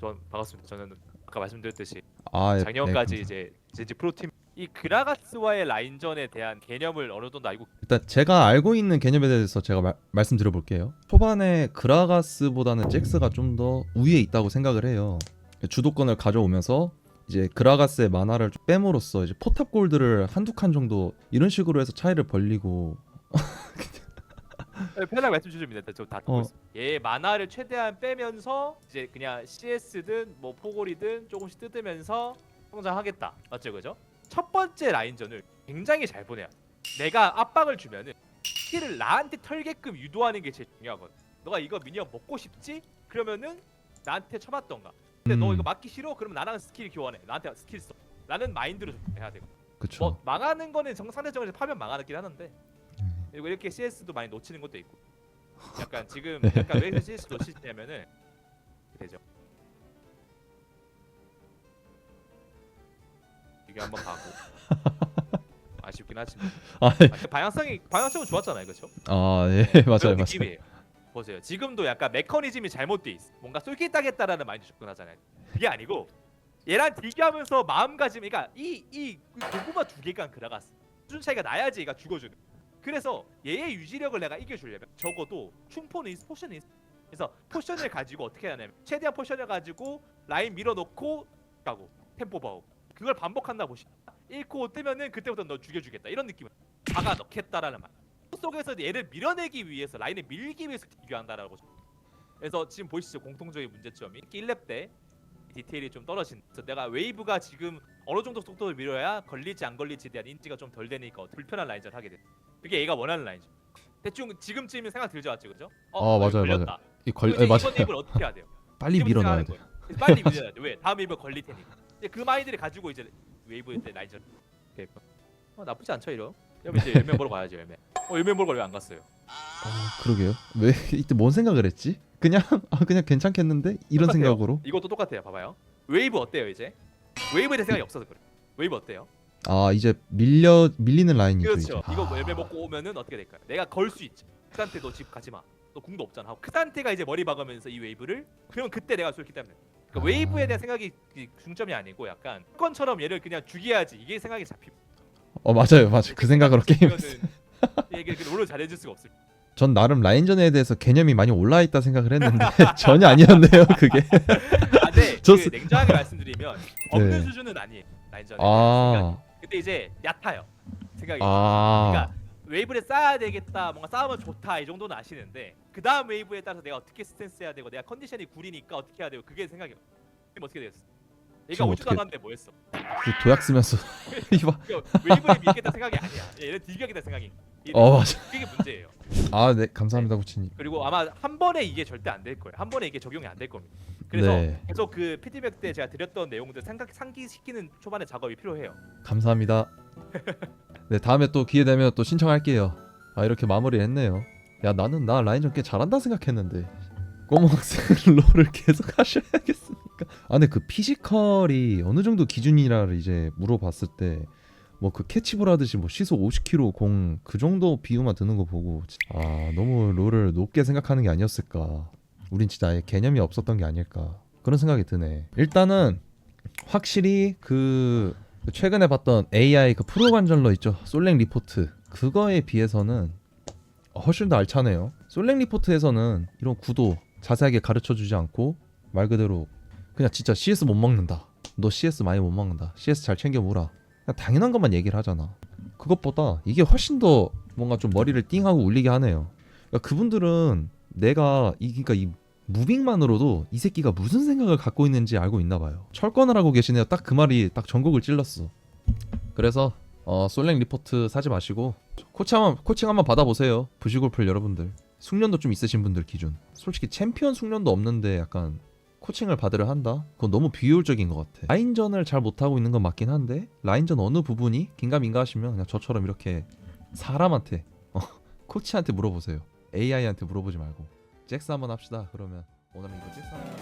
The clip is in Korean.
전 반갑습니다. 저는 아까 말씀드렸듯이 아, 예, 작년까지 네, 이제 젠지 프로팀 이 그라가스와의 라인전에 대한 개념을 어느 정도 알고 일단 제가 알고 있는 개념에 대해서 제가 말, 말씀드려 볼게요. 초반에 그라가스보다는 잭스가 좀 더 우위에 있다고 생각을 해요. 주도권을 가져오면서 이제 그라가스의 만화를 좀 뺨으로써 이제 포탑 골드를 한두 칸 정도 이런 식으로 해서 차이를 벌리고 네, 편하게 말씀 주시면 됩니다. 저다 듣고 어. 있습니다. 얘 만화를 최대한 빼면서 이제 그냥 CS든 뭐 포골이든 조금씩 뜯으면서 성장하겠다. 맞죠, 그죠? 첫 번째 라인전을 굉장히 잘 보내야 돼. 내가 압박을 주면은 스킬을 나한테 털게끔 유도하는 게 제일 중요하거든. 너가 이거 미니언 먹고 싶지? 그러면은 나한테 쳐봤던가. 근데 너 음. 이거 맞기 싫어? 그러면 나랑 스킬 교환해. 나한테 스킬 써. 나는 마인드로 해야 되고. 그쵸. 뭐 망하는 거는 정 상대적으로 파면 망하긴 하는데 음. 그리고 이렇게 CS도 많이 놓치는 것도 있고. 약간 지금 네. 약간 왜 CS 놓치냐면은 되죠. 이게 한번 가고 아쉽긴 하지만. 아, 아, 그 방향성이 방향성은 좋았잖아요. 그렇죠? 아, 예, 맞아요, 맞아요. 느낌이에요. 보세요. 지금도 약간 메커니즘이 잘못돼 있어. 뭔가 쏠깃하겠다라는 마인드 접근하잖아요. 그게 아니고 얘랑 딜교하면서 마음가짐 그러니까 이이 고구마 두 개가 그라갔어 수준 차이가 나야지 얘가 죽어주는 그래서 얘의 유지력을 내가 이겨주려면 적어도 충포는 포션이 있어 그래서 포션을 가지고 어떻게 하냐면 최대한 포션을 가지고 라인 밀어놓고 가고 템포 봐오고. 그걸 반복한다 보시 1코 뜨면은 그때부터 너 죽여주겠다. 이런 느낌을 박아 넣겠다라는 말. 속에서 얘를 밀어내기 위해서 라인을 밀기 위해서 딜교한다라고 그래서 지금 보시죠? 공통적인 문제점이 1렙 때 디테일이 좀 떨어진. 그래서 내가 웨이브가 지금 어느 정도 속도를 밀어야 걸릴지 안 걸릴지에 대한 인지가 좀 덜 되니까 불편한 라인전 하게 돼 그게 얘가 원하는 라인이죠 대충 지금쯤이면 생각 들죠 맞죠 그죠? 어, 맞아요, 걸렸다. 이 걸, 이제 맞아요. 이번 웨이브를 어떻게 해야 돼요? 빨리 밀어넣어야 생각하는 돼. 거예요. 빨리 밀어야 돼. 왜? 다음 웨이브 걸릴 테니까. 이제 그 마인드를 가지고 이제 웨이브 때 라인전. 어 나쁘지 않죠 이러. 그럼 이제 열매 보러 가야죠 열매. 어 열매 보러 왜안 갔어요? 아, 그러게요. 왜 이때 뭔 생각을 했지? 그냥 아, 그냥 괜찮겠는데 이런 똑같아요. 생각으로. 이것도 똑같아요. 봐봐요. 웨이브 어때요 이제? 웨이브에 대한 생각이 없어서 그래. 웨이브 어때요? 아, 이제 밀려 밀리는 라인이죠, 그렇죠. 이제. 이거 아, 열매 먹고 오면은 어떻게 될까요? 내가 걸 수 있지. 크산테 너 집 가지 마. 너 궁도 없잖아. 하고 크산테가 이제 머리 박으면서 이 웨이브를 그러면 그때 내가 쏠기 때문에. 그러니까 아. 웨이브에 대한 생각이 이 중점이 아니고 약간 건처럼 얘를 그냥 죽여야지 이게 생각이 잡히고. 어, 맞아요. 맞아요. 그 생각으로 게임 이게 그 롤을 잘해줄 수가 없을. 전 나름 라인전에 대해서 개념이 많이 올라 있다 생각을 했는데 전혀 아니었네요, 그게. 아, 네. 저 그 스- 냉정하게 말씀드리면 없는 네. 수준은 아니에요. 라인전에. 아. 근데 이제 얕아요. 생각이. 아. 그러니까 웨이브를 쌓아야 되겠다, 뭔가 쌓으면 좋다 이 정도는 아시는데 그 다음 웨이브에 따라서 내가 어떻게 스탠스 해야 되고 내가 컨디션이 구리니까 어떻게 해야 되고 그게 생각이. 지금 어떻게 되었어? 얘가 지금 오지도 어떻게- 않았는데 뭐 했어? 그 도약 쓰면서 이봐. 그러니까 웨이브를 믿겠다 생각이 아니야. 얘는 딜격이다 생각이. 어, 맞아. 그게 문제예요. 아, 네. 감사합니다, 구치님. 그리고 아마 한 번에 이게 절대 안 될 거예요. 한 번에 이게 적용이 안 될 겁니다. 그래서 네. 계속 그 피드백 때 제가 드렸던 내용들 생각 상기시키는 초반에 작업이 필요해요. 감사합니다. 네, 다음에 또 기회 되면 또 신청할게요. 아, 이렇게 마무리했네요. 야, 나는 나 라인전 꽤 잘한다 생각했는데. 꼬모학생 롤을 계속 하셔야겠습니까? 아, 근데 그 피지컬이 어느 정도 기준이라를 이제 물어봤을 때 뭐 그 캐치볼 하듯이 뭐 시속 50km 공 그 정도 비유만 드는 거 보고 아 너무 롤을 높게 생각하는 게 아니었을까 우린 진짜 아예 개념이 없었던 게 아닐까 그런 생각이 드네. 일단은 확실히 그 최근에 봤던 AI 그 프로 관절러 있죠. 솔랭 리포트. 그거에 비해서는 훨씬 더 알차네요. 솔랭 리포트에서는 이런 구도 자세하게 가르쳐 주지 않고 말 그대로 그냥 진짜 CS 못 먹는다. 너 CS 많이 못 먹는다. CS 잘 챙겨 몰아 그냥 당연한 것만 얘기를 하잖아. 그것보다 이게 훨씬 더 뭔가 좀 머리를 띵하고 울리게 하네요. 그러니까 그분들은 내가 이 그러니까 이 무빙만으로도 이 새끼가 무슨 생각을 갖고 있는지 알고 있나 봐요. 철권을 하고 계시네요. 딱 그 말이 딱 전곡을 찔렀어. 그래서 어, 솔랭 리포트 사지 마시고 코칭 한번 코칭 한번 받아보세요. 부시골플 여러분들. 숙련도 좀 있으신 분들 기준. 솔직히 챔피언 숙련도 없는데 약간 코칭을 받으려 한다? 그건 너무 비효율적인 것 같아. 라인전을 잘 못하고 있는 건 맞긴 한데 라인전 어느 부분이 긴가민가 하시면 그냥 저처럼 이렇게 사람한테 어, 코치한테 물어보세요. AI한테 물어보지 말고 잭스 한번 합시다. 그러면 오늘은 이거 잭스 한번.